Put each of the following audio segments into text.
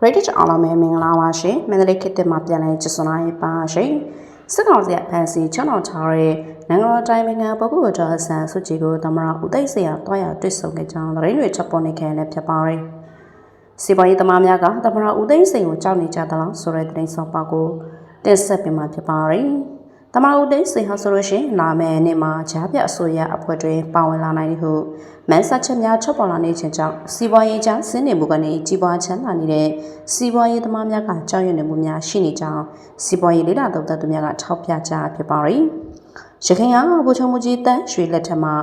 British အားလုံးပဲမင်္ဂလာပါရှင်မန္တလေးခေတ်သစ်မှာပြန်လည်ကြစွန်လာရေးပါရှင်စစ်ကောင်စီကဖန်စီချောင်းတော်ချတဲ့နိုင်ငံတော်တိုင်းနိုင်ငံပုဂ္ဂိုလ်တော်အဆန်စုကြည်ကိုသမရဦးသိန်းစရာတွားရတွေ့ဆုံခဲ့ကြောင်းသတင်းတွေချက်ပေါ်နေခဲ့လည်းဖြစ်ပါတယ်စီပွားရေးသမားများကသမရဦးသိန်းစိန်ကိုကြောက်နေကြသလားဆိုတဲ့သတင်းဆောင်ပါကိုတင်ဆက်ပေးမှာဖြစ်ပါတယ် တမအုပ်သိန်းစိန်ဟာဆိုလို့ရှိရင်လာမယ့်နေ့မှာဂျားပြအစိုးရအဖွဲ့တွင်ပါဝင်လာနိုင်ဟုမန်ဆက်ချက်များချုပ်ပေါ်လာနေခြင်းကြောင့်စီးပွားရေးကြားဆင်းနေမှုကနေကြီးပွားချမ်းသာနေတဲ့စီးပွားရေးသမားများကကြောက်ရွံ့နေမှုများရှိနေကြောင်းစီးပွားရေးလေးလာသုံးသပ်သူများကထောက်ပြကြဖြစ်ပါရီရခိုင်ကဗိုလ်ချုပ်မှုကြီးတန်းရွှေလက်ထက်မှာ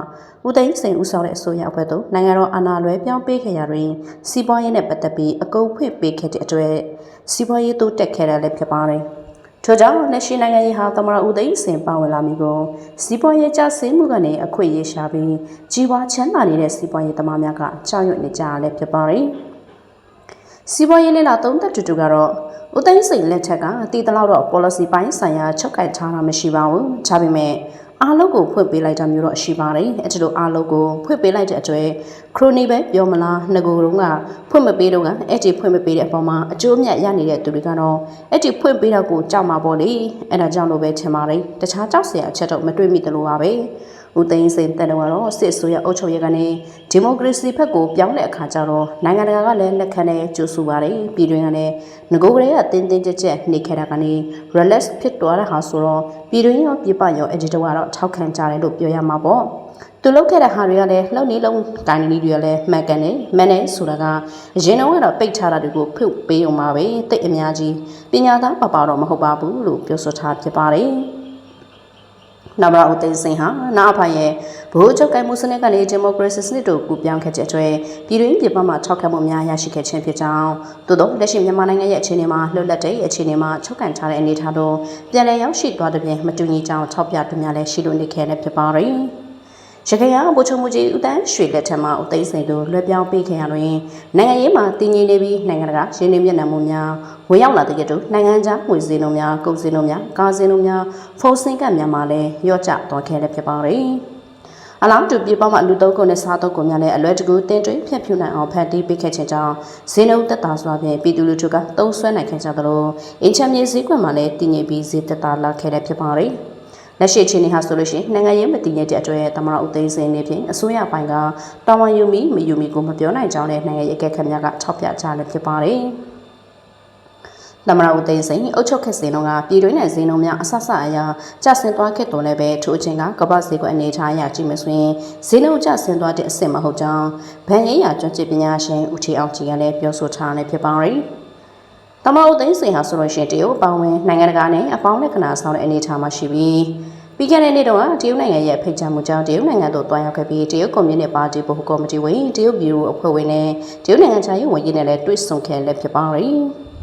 ဦးသိန်းစိန်ဦးဆောင်တဲ့အစိုးရအဖွဲ့သို့နိုင်ငံတော်အာဏာလွဲပြောင်းပေးခဲ့ရာတွင်စီးပွားရေးနဲ့ပတ်သက်ပြီးအကုန်ဖွင့်ပေးခဲ့တဲ့အတွက်စီးပွားရေးတိုးတက်ခဲ့တယ်လည်းဖြစ်ပါတယ်။ ထို့ကြောင့်လက်ရှိနိုင်ငံရေးဟာသမရဦးသိန်းစင်ပါဝင်လာမည်ကိုစီးပွားရေးကျဆင်းမှုကနေအခွင့်အရေးရှာပြီးကြီးပွားချမ်းသာနေတဲ့စီးပွားရေးသမားများကကြောက်ရွံ့နေကြရလဲဖြစ်ပါတယ်။စီးပွားရေးလေးလာသုံးသက်တူတူကတော့ဦးသိန်းစိန်လက်ထက်ကတည်တလောက်တော့ policy ပိုင်းဆိုင်ရာချုပ်ကိုက်ထားတာမရှိပါဘူး။ဒါပေမဲ့ အားလုံးကိုဖွင့်ပေးလိုက်တာမျိုးတော့ရှိပါတယ်။အဲဒါလိုအားလုံးကိုဖွင့်ပေးလိုက်တဲ့အတွက်ခရိုနီပဲပြောမလားငကိုတုံးကဖွင့်မပေးတော့ကအဲ့ဒီဖွင့်မပေးတဲ့အပေါ်မှာအကျိုးအမြတ်ရနေတဲ့သူတွေကတော့အဲ့ဒီဖွင့်ပေးတော့ကိုကြောက်မှာပေါ့လေ။အဲ့ဒါကြောင့်လို့ပဲထင်ပါတယ်။တခြားကြောက်စရာအချက်တော့မတွေ့မိသလိုပါပဲ။ဦးသိန်းစိန်တက်တော့တော့စစ်အစိုးရအုပ်ချုပ်ရေးကနေဒီမိုကရေစီဘက်ကိုပြောင်းတဲ့အခါကျတော့နိုင်ငံတကာကလည်းလက်ခံနဲ့ကြိုးဆူပါတယ်ပြည်တွင်းကလည်းငကိုကလေးကတင်းတင်းကြပ်ကြပ်နေခဲ့တာကနေ relax ဖြစ်သွားတဲ့ဟာဆိုတော့ ပြည်တွင်းရောပြည်ပရော editor ကတော့ထောက်ခံကြတယ်လို့ပြောရမှာပေါ့သူလုပ်ခဲ့တဲ့ဟာတွေကလည်းလှုပ်နေလုံးတိုင်းနေတွေကလည်းမှန်ကန်တယ်မှန်တယ်ဆိုတာကအရင်တော့ကတော့ပိတ်ထားတာတွေကိုဖုတ်ပေးအောင်ပါပဲတိတ်အများကြီးပညာသားပပတော့မဟုတ်ပါဘူးလို့ပြောဆိုထားဖြစ်ပါတယ် နမရဦးသိန်းစိန်ဟာနာအဖိုင်ရဲ့ဘိုးချုပ်ကိုင်မှုစနစ်ကနေဒီမိုကရေစီစနစ်တို့ကူပြောင်းခဲ့တဲ့အတွေ့ပြည်တွင်းပြည်ပမှာထောက်ခံမှုများရရှိခဲ့ခြင်းဖြစ်ကြောင်းသို့သောလက်ရှိမြန်မာနိုင်ငံရဲ့အခြေအနေမှာလှုပ်လက်တဲ့အခြေအနေမှာချုပ်ကန်ထားတဲ့အနေအထားတို့ပြန်လည်ရောက်ရှိသွားတဲ့ပြင်မတူညီကြောင်းထောက်ပြသူများလည်းရှိလို့နေခဲ့တဲ့ဖြစ်ပါရယ် ရခိုင်ကဗိုလ်ချုပ်မှုကြီးဦးတန်းရွှေလက်ထက်မှာဦးသိန်းစိန်တို့လွှဲပြောင်းပေးခဲ့ရတွင်နိုင်ငံရေးမှာတည်ငြိမ်နေပြီးနိုင်ငံတကာရင်းနှီးမြှုပ်နှံမှုများဝင်ရောက်လာတဲ့ကြတို့နိုင်ငံခြားငွေစည်းနှုန်းများကုန်စည်နှုန်းများကားစည်းနှုန်းများဖုန်းစင်ကတ်များမှာလည်းရော့ကျသွားခဲ့လည်းဖြစ်ပါရယ်အလောင်းတူပြည်ပမှာလူသုံးကုန်နဲ့စားသုံးကုန်များလည်းအလွယ်တကူတင်သွင်းဖြန့်ဖြူးနိုင်အောင်ဖန်တီးပေးခဲ့ခြင်းကြောင့်ဈေးနှုန်းသက်သာစွာဖြင့်ပြည်သူလူထုကသုံးစွဲနိုင်ခဲ့ကြသလိုအင်ချမ်းမြေဈေးကွက်မှာလည်းတည်ငြိမ်ပြီးဈေးသက်သာလာခဲ့တဲ့ဖြစ်ပါရယ် လက်ရှိအခြေအနေဟာဆိုလို့ရှိရင်နိုင်ငံရေးမတည်ငြိမ်တဲ့အတွက်သမရဥသိမ်းစင်းနေဖြင့်အစိုးရပိုင်းကတာဝန်ယူမိမယူမိကိုမပြောနိုင်ကြောင်းနဲ့နိုင်ငံရေးအကဲခတ်များကထောက်ပြကြလည်းဖြစ်ပါတယ်။သမရဦးသိန်းစိန်အုတ်ချုပ်ခက်စင်တော့ကပြည်တွင်းနယ်ဈေးနှုန်းများအဆဆအရာကျဆင်းသွားခဲ့တော်လည်းပဲထိုအချိန်ကကမ္ဘာဈေးကွက်အနေထားအရကြည့်မယ်ဆိုရင်ဈေးနှုန်းကျဆင်းသွားတဲ့အဆင့်မဟုတ်ကြောင်းဗန်ရေးရာကျွမ်းကျင်ပညာရှင်ဦးထီအောင်ကြီးကလည်းပြောဆိုထားတယ်ဖြစ်ပါတယ်။ တမအုပ်သိန်းစင်ဟာဆိုလို့ရှိရင်တရုတ်အပေါင်းဝင်နိုင်ငံတကာနဲ့အပေါင်းလက္ခဏာဆောင်တဲ့အနေအထားမှာရှိပြီးပြီးခဲ့တဲ့နေ့တုန်းကတရုတ်နိုင်ငံရဲ့ဖိတ်ကြားမှုကြောင့်တရုတ်နိုင်ငံသို့တွားရောက်ခဲ့ပြီးတရုတ်ကွန်မြူနတီပါတီဗဟိုကော်မတီဝင်တရုတ်ဘီရိုအဖွဲ့ဝင်နဲ့တရုတ်နိုင်ငံခြားရေးဝန်ကြီးနဲ့လည်းတွေ့ဆုံခဲ့လက်ဖြစ်ပါရီ။